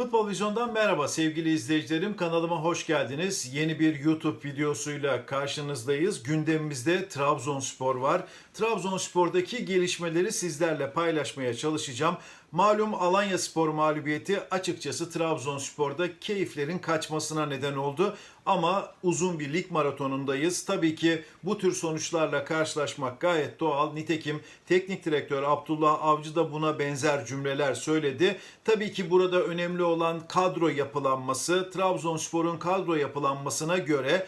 Futbol Vizyon'dan merhaba sevgili izleyicilerim. Kanalıma hoş geldiniz. Yeni bir YouTube videosuyla karşınızdayız. Gündemimizde Trabzonspor var. Trabzonspor'daki gelişmeleri sizlerle paylaşmaya çalışacağım. Malum Alanya Spor mağlubiyeti açıkçası Trabzonspor'da keyiflerin kaçmasına neden oldu. Ama uzun bir lig maratonundayız. Tabii ki bu tür sonuçlarla karşılaşmak gayet doğal. Nitekim teknik direktör Abdullah Avcı da buna benzer cümleler söyledi. Tabii ki burada önemli olan kadro yapılanması. Trabzonspor'un kadro yapılanmasına göre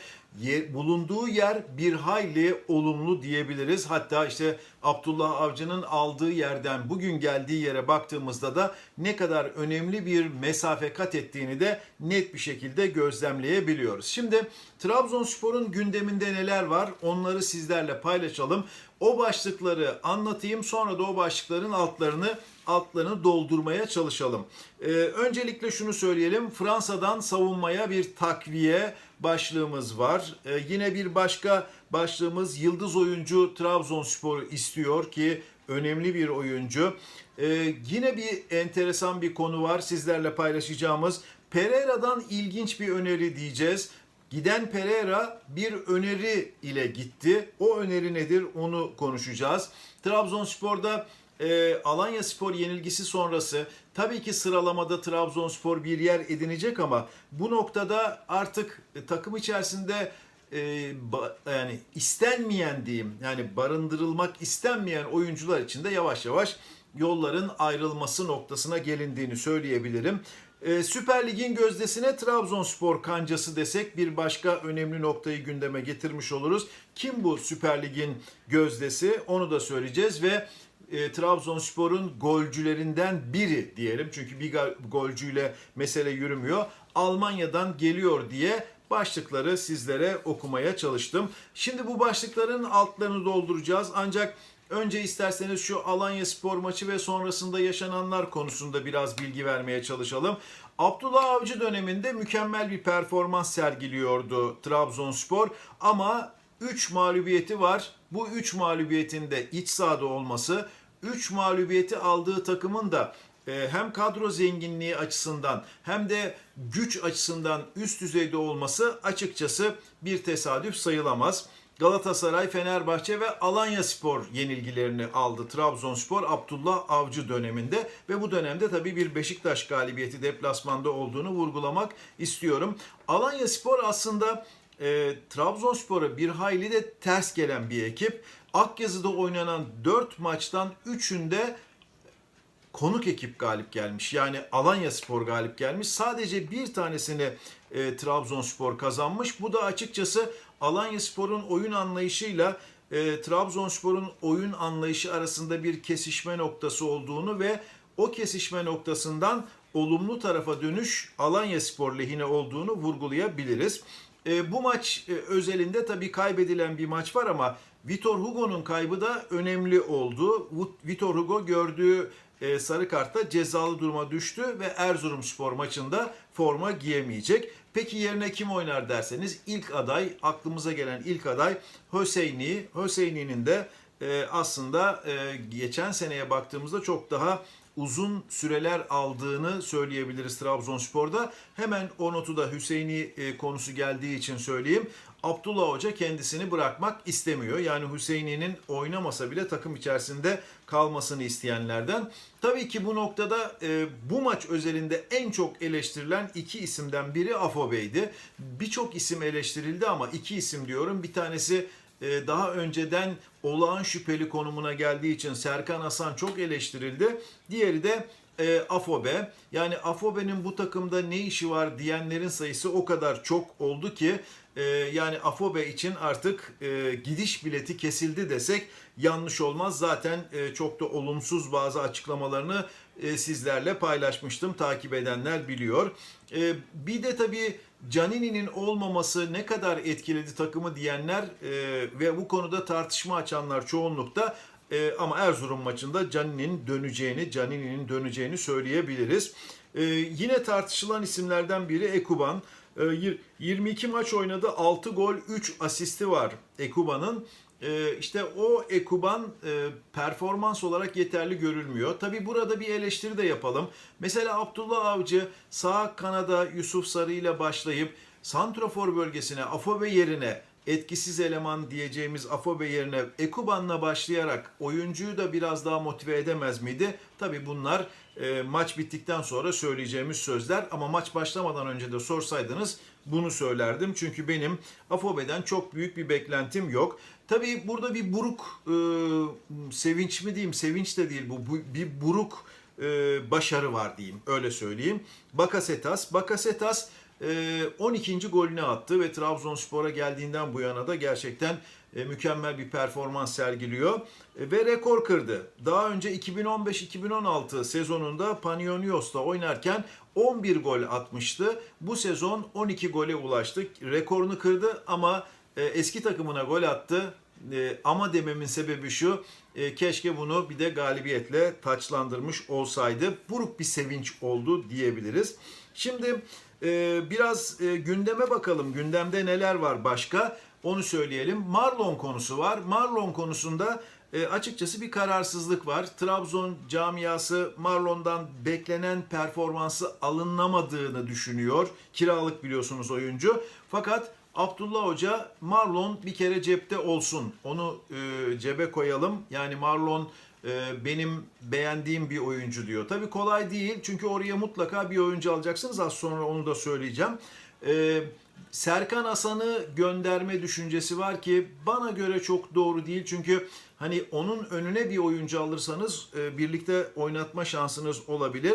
bulunduğu yer bir hayli olumlu diyebiliriz. Hatta işte Abdullah Avcı'nın aldığı yerden bugün geldiği yere baktığımızda da ne kadar önemli bir mesafe kat ettiğini de net bir şekilde gözlemleyebiliyoruz. Şimdi Trabzonspor'un gündeminde neler var onları sizlerle paylaşalım. O başlıkları anlatayım sonra da o başlıkların altlarını altlarını doldurmaya çalışalım. Ee, öncelikle şunu söyleyelim. Fransa'dan savunmaya bir takviye başlığımız var. Ee, yine bir başka başlığımız yıldız oyuncu Trabzonspor istiyor ki önemli bir oyuncu. Ee, yine bir enteresan bir konu var sizlerle paylaşacağımız. Pereira'dan ilginç bir öneri diyeceğiz. Giden Pereira bir öneri ile gitti. O öneri nedir onu konuşacağız. Trabzonspor'da e, Alanya Spor yenilgisi sonrası tabii ki sıralamada Trabzonspor bir yer edinecek ama bu noktada artık takım içerisinde e, ba- yani istenmeyen diyeyim yani barındırılmak istenmeyen oyuncular için de yavaş yavaş yolların ayrılması noktasına gelindiğini söyleyebilirim. Ee, Süper Lig'in gözdesine Trabzonspor kancası desek bir başka önemli noktayı gündeme getirmiş oluruz. Kim bu Süper Lig'in gözdesi onu da söyleyeceğiz ve e, Trabzonspor'un golcülerinden biri diyelim. Çünkü bir golcüyle mesele yürümüyor. Almanya'dan geliyor diye başlıkları sizlere okumaya çalıştım. Şimdi bu başlıkların altlarını dolduracağız. Ancak önce isterseniz şu Alanya Spor maçı ve sonrasında yaşananlar konusunda biraz bilgi vermeye çalışalım. Abdullah Avcı döneminde mükemmel bir performans sergiliyordu Trabzonspor ama 3 mağlubiyeti var. Bu 3 mağlubiyetin de iç sahada olması, 3 mağlubiyeti aldığı takımın da e, hem kadro zenginliği açısından hem de güç açısından üst düzeyde olması açıkçası bir tesadüf sayılamaz. Galatasaray, Fenerbahçe ve Alanya Spor yenilgilerini aldı Trabzonspor Abdullah Avcı döneminde ve bu dönemde tabii bir Beşiktaş galibiyeti deplasmanda olduğunu vurgulamak istiyorum. Alanya Spor aslında e, Trabzonspor'a bir hayli de ters gelen bir ekip. Akyazı'da oynanan 4 maçtan 3'ünde konuk ekip galip gelmiş. Yani Alanya Spor galip gelmiş. Sadece bir tanesini e, Trabzonspor kazanmış. Bu da açıkçası Alanya Spor'un oyun anlayışıyla e, Trabzonspor'un oyun anlayışı arasında bir kesişme noktası olduğunu ve o kesişme noktasından olumlu tarafa dönüş Alanya Spor lehine olduğunu vurgulayabiliriz. E, bu maç e, özelinde tabii kaybedilen bir maç var ama Vitor Hugo'nun kaybı da önemli oldu. Vitor Hugo gördüğü e, sarı kartta cezalı duruma düştü ve Erzurumspor maçında forma giyemeyecek. Peki yerine kim oynar derseniz ilk aday aklımıza gelen ilk aday Hüseyini. Hüseyini'nin de e, aslında e, geçen seneye baktığımızda çok daha uzun süreler aldığını söyleyebiliriz Trabzonspor'da. Hemen o notu da Hüseyini konusu geldiği için söyleyeyim. Abdullah Hoca kendisini bırakmak istemiyor. Yani Hüseyini'nin oynamasa bile takım içerisinde kalmasını isteyenlerden. Tabii ki bu noktada e, bu maç özelinde en çok eleştirilen iki isimden biri Afobe'ydi. Birçok isim eleştirildi ama iki isim diyorum. Bir tanesi e, daha önceden olağan şüpheli konumuna geldiği için Serkan Hasan çok eleştirildi. Diğeri de e, Afobe. Yani Afobe'nin bu takımda ne işi var diyenlerin sayısı o kadar çok oldu ki e, yani Afobe için artık e, gidiş bileti kesildi desek yanlış olmaz. Zaten e, çok da olumsuz bazı açıklamalarını e, sizlerle paylaşmıştım. Takip edenler biliyor. E, bir de tabii Canini'nin olmaması ne kadar etkiledi takımı diyenler e, ve bu konuda tartışma açanlar çoğunlukta e, ama Erzurum maçında Canini'nin döneceğini, Canini'nin döneceğini söyleyebiliriz. E, yine tartışılan isimlerden biri Ekuban. E, yir- 22 maç oynadı, 6 gol, 3 asisti var Ekuba'nın. e, işte o Ekuban e, performans olarak yeterli görülmüyor. Tabi burada bir eleştiri de yapalım. Mesela Abdullah Avcı sağ kanada Yusuf Sarı ile başlayıp Santrofor bölgesine Afobe yerine etkisiz eleman diyeceğimiz Afobe yerine Ekuban'la başlayarak oyuncuyu da biraz daha motive edemez miydi? Tabi bunlar e, maç bittikten sonra söyleyeceğimiz sözler ama maç başlamadan önce de sorsaydınız bunu söylerdim. Çünkü benim Afobe'den çok büyük bir beklentim yok. Tabi burada bir buruk e, sevinç mi diyeyim, sevinç de değil bu, bu bir buruk e, başarı var diyeyim öyle söyleyeyim. Bakasetas, Bakasetas 12. golünü attı ve Trabzonspor'a geldiğinden bu yana da gerçekten e, mükemmel bir performans sergiliyor E, ve rekor kırdı. Daha önce 2015-2016 sezonunda Panionios'ta oynarken 11 gol atmıştı. Bu sezon 12 gole ulaştı. Rekorunu kırdı ama e, eski takımına gol attı. E, ama dememin sebebi şu, e, keşke bunu bir de galibiyetle taçlandırmış olsaydı. Buruk bir sevinç oldu diyebiliriz. Şimdi e, biraz gündeme bakalım. Gündemde neler var başka? Onu söyleyelim. Marlon konusu var. Marlon konusunda açıkçası bir kararsızlık var. Trabzon camiası Marlon'dan beklenen performansı alınamadığını düşünüyor. Kiralık biliyorsunuz oyuncu. Fakat Abdullah Hoca Marlon bir kere cepte olsun. Onu e, cebe koyalım. Yani Marlon e, benim beğendiğim bir oyuncu diyor. Tabii kolay değil çünkü oraya mutlaka bir oyuncu alacaksınız. Az sonra onu da söyleyeceğim. E, Serkan Hasan'ı gönderme düşüncesi var ki bana göre çok doğru değil. Çünkü hani onun önüne bir oyuncu alırsanız e, birlikte oynatma şansınız olabilir.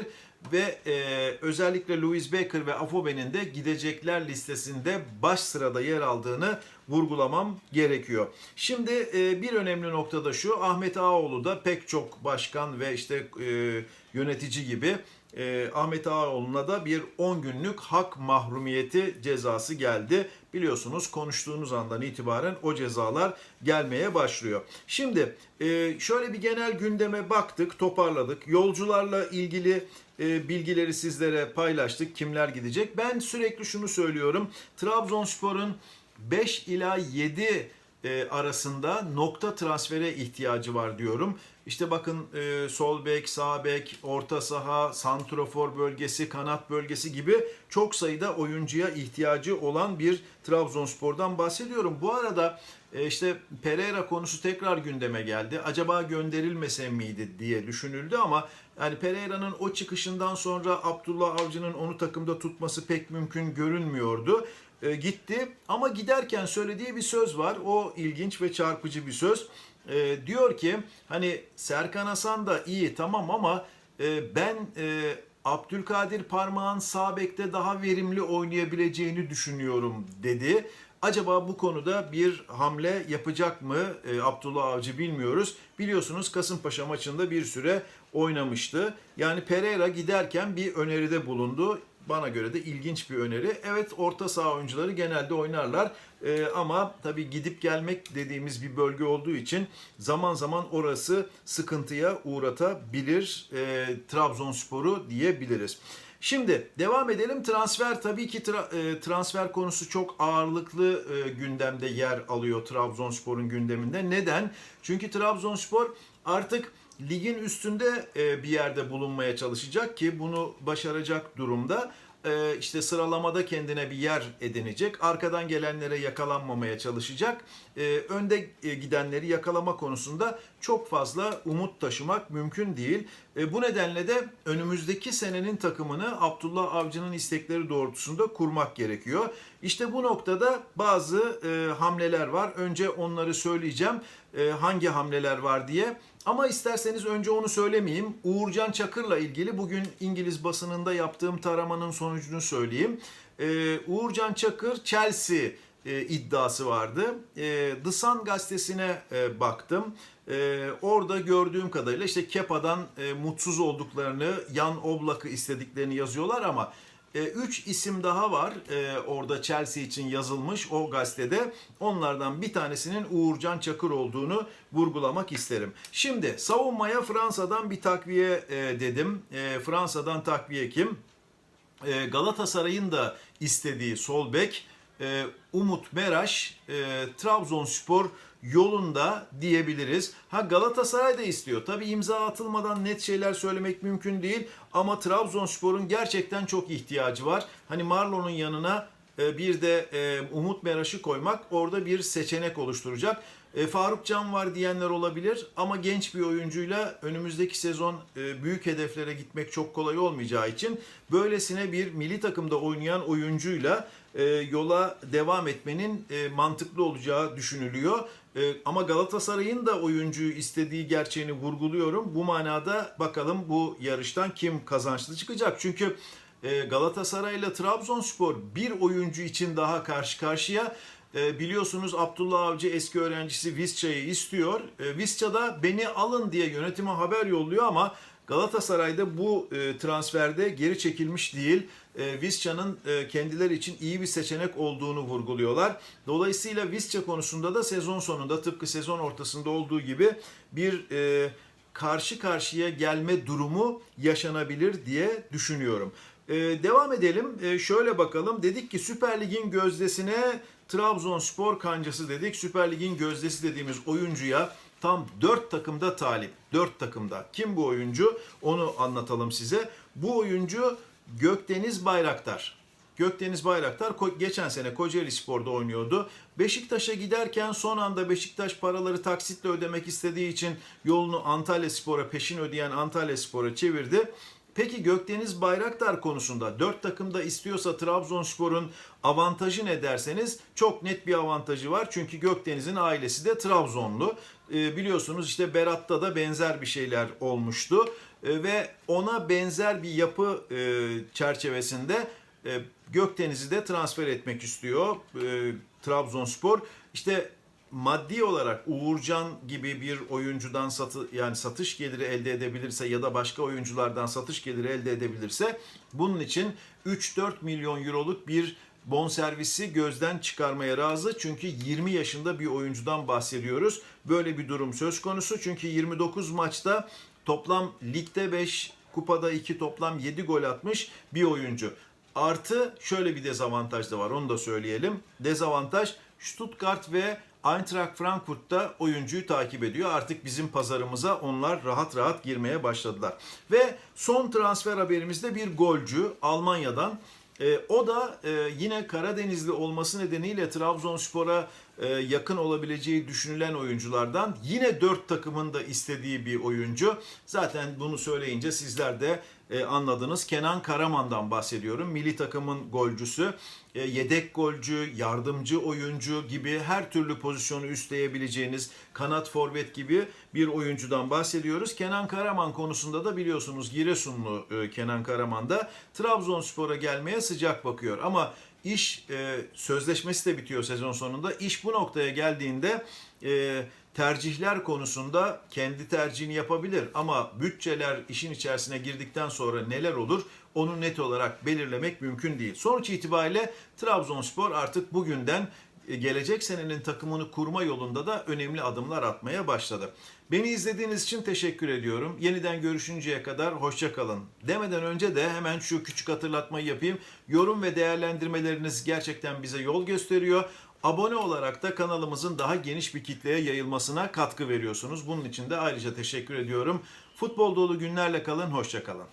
Ve e, özellikle Louis Baker ve Afobe'nin de gidecekler listesinde baş sırada yer aldığını vurgulamam gerekiyor. Şimdi e, bir önemli nokta da şu Ahmet Ağaoğlu da pek çok başkan ve işte e, yönetici gibi e, Ahmet Ağaoğlu'na da bir 10 günlük hak mahrumiyeti cezası geldi. Biliyorsunuz konuştuğunuz andan itibaren o cezalar gelmeye başlıyor. Şimdi e, şöyle bir genel gündeme baktık, toparladık. Yolcularla ilgili e, bilgileri sizlere paylaştık. Kimler gidecek? Ben sürekli şunu söylüyorum. Trabzonspor'un 5 ila 7 e, arasında nokta transfere ihtiyacı var diyorum. İşte bakın e, sol bek, sağ bek, orta saha, santrofor bölgesi, kanat bölgesi gibi çok sayıda oyuncuya ihtiyacı olan bir Trabzonspor'dan bahsediyorum. Bu arada e, işte Pereira konusu tekrar gündeme geldi. Acaba gönderilmese miydi diye düşünüldü ama yani Pereira'nın o çıkışından sonra Abdullah Avcı'nın onu takımda tutması pek mümkün görünmüyordu e, gitti ama giderken söylediği bir söz var. O ilginç ve çarpıcı bir söz. E, diyor ki hani Serkan Hasan da iyi tamam ama e, ben e, Abdülkadir Parmağan sağ bekte daha verimli oynayabileceğini düşünüyorum dedi. Acaba bu konuda bir hamle yapacak mı e, Abdullah Avcı bilmiyoruz. Biliyorsunuz Kasımpaşa maçında bir süre oynamıştı. Yani Pereira giderken bir öneride bulundu bana göre de ilginç bir öneri. Evet orta saha oyuncuları genelde oynarlar ee, ama tabii gidip gelmek dediğimiz bir bölge olduğu için zaman zaman orası sıkıntıya uğratabilir e, Trabzonspor'u diyebiliriz. Şimdi devam edelim. Transfer tabii ki tra- e, transfer konusu çok ağırlıklı e, gündemde yer alıyor Trabzonspor'un gündeminde. Neden? Çünkü Trabzonspor artık ligin üstünde e, bir yerde bulunmaya çalışacak ki bunu başaracak durumda. E, işte sıralamada kendine bir yer edinecek. Arkadan gelenlere yakalanmamaya çalışacak. E, önde gidenleri yakalama konusunda çok fazla umut taşımak mümkün değil. Bu nedenle de önümüzdeki senenin takımını Abdullah Avcı'nın istekleri doğrultusunda kurmak gerekiyor. İşte bu noktada bazı hamleler var. Önce onları söyleyeceğim. Hangi hamleler var diye. Ama isterseniz önce onu söylemeyeyim. Uğurcan Çakır'la ilgili bugün İngiliz basınında yaptığım taramanın sonucunu söyleyeyim. Ee, Uğurcan Çakır Chelsea e, iddiası vardı. E, The Sun gazetesine e, baktım. E, orada gördüğüm kadarıyla işte Kepa'dan e, mutsuz olduklarını, Yan Oblak'ı istediklerini yazıyorlar ama 3 isim daha var e, orada Chelsea için yazılmış o gazetede. Onlardan bir tanesinin Uğurcan Çakır olduğunu vurgulamak isterim. Şimdi savunmaya Fransa'dan bir takviye e, dedim. E, Fransa'dan takviye kim? E, Galatasaray'ın da istediği sol bek e, Umut Meraş, e, Trabzonspor yolunda diyebiliriz. Ha Galatasaray da istiyor. Tabi imza atılmadan net şeyler söylemek mümkün değil ama Trabzonspor'un gerçekten çok ihtiyacı var. Hani Marlon'un yanına e, bir de e, Umut Meraş'ı koymak orada bir seçenek oluşturacak. E, Faruk Can var diyenler olabilir ama genç bir oyuncuyla önümüzdeki sezon büyük hedeflere gitmek çok kolay olmayacağı için böylesine bir milli takımda oynayan oyuncuyla yola devam etmenin mantıklı olacağı düşünülüyor. E, ama Galatasaray'ın da oyuncuyu istediği gerçeğini vurguluyorum. Bu manada bakalım bu yarıştan kim kazançlı çıkacak? Çünkü e, Galatasaray ile Trabzonspor bir oyuncu için daha karşı karşıya. E, biliyorsunuz Abdullah Avcı eski öğrencisi Visca'yı istiyor. E, Visca da beni alın diye yönetime haber yolluyor ama Galatasaray'da bu e, transferde geri çekilmiş değil. E, Visca'nın e, kendileri için iyi bir seçenek olduğunu vurguluyorlar. Dolayısıyla Visca konusunda da sezon sonunda tıpkı sezon ortasında olduğu gibi bir e, karşı karşıya gelme durumu yaşanabilir diye düşünüyorum. Ee, devam edelim. Ee, şöyle bakalım. Dedik ki Süper Lig'in gözdesine Trabzonspor kancası dedik. Süper Lig'in gözdesi dediğimiz oyuncuya tam 4 takımda talip. 4 takımda. Kim bu oyuncu? Onu anlatalım size. Bu oyuncu Gökdeniz Bayraktar. Gökdeniz Bayraktar geçen sene Kocaeli Spor'da oynuyordu. Beşiktaş'a giderken son anda Beşiktaş paraları taksitle ödemek istediği için yolunu Antalya Spor'a peşin ödeyen Antalya Spor'a çevirdi. Peki Gökdeniz Bayraktar konusunda 4 takımda istiyorsa Trabzonspor'un avantajı ne derseniz çok net bir avantajı var. Çünkü Gökdeniz'in ailesi de Trabzonlu. Ee, biliyorsunuz işte Berat'ta da benzer bir şeyler olmuştu. Ee, ve ona benzer bir yapı e, çerçevesinde e, Gökdeniz'i de transfer etmek istiyor e, Trabzonspor. İşte maddi olarak Uğurcan gibi bir oyuncudan satı yani satış geliri elde edebilirse ya da başka oyunculardan satış geliri elde edebilirse bunun için 3-4 milyon euroluk bir bonservisi gözden çıkarmaya razı. Çünkü 20 yaşında bir oyuncudan bahsediyoruz. Böyle bir durum söz konusu. Çünkü 29 maçta toplam ligde 5, kupada 2 toplam 7 gol atmış bir oyuncu. Artı şöyle bir dezavantaj da var onu da söyleyelim. Dezavantaj Stuttgart ve Eintracht Frankfurt'ta oyuncuyu takip ediyor. Artık bizim pazarımıza onlar rahat rahat girmeye başladılar. Ve son transfer haberimizde bir golcü Almanya'dan. E, o da e, yine Karadenizli olması nedeniyle Trabzonspor'a yakın olabileceği düşünülen oyunculardan. Yine dört takımın da istediği bir oyuncu. Zaten bunu söyleyince sizler de e, anladınız. Kenan Karaman'dan bahsediyorum. Milli takımın golcüsü. E, yedek golcü, yardımcı oyuncu gibi her türlü pozisyonu üstleyebileceğiniz kanat forvet gibi bir oyuncudan bahsediyoruz. Kenan Karaman konusunda da biliyorsunuz Giresunlu e, Kenan Karaman da Trabzonspor'a gelmeye sıcak bakıyor. Ama iş e, sözleşmesi de bitiyor sezon sonunda. İş bu noktaya geldiğinde e, tercihler konusunda kendi tercihini yapabilir ama bütçeler işin içerisine girdikten sonra neler olur onu net olarak belirlemek mümkün değil. Sonuç itibariyle Trabzonspor artık bugünden gelecek senenin takımını kurma yolunda da önemli adımlar atmaya başladı. Beni izlediğiniz için teşekkür ediyorum. Yeniden görüşünceye kadar hoşça kalın. Demeden önce de hemen şu küçük hatırlatmayı yapayım. Yorum ve değerlendirmeleriniz gerçekten bize yol gösteriyor. Abone olarak da kanalımızın daha geniş bir kitleye yayılmasına katkı veriyorsunuz. Bunun için de ayrıca teşekkür ediyorum. Futbol dolu günlerle kalın, hoşça kalın.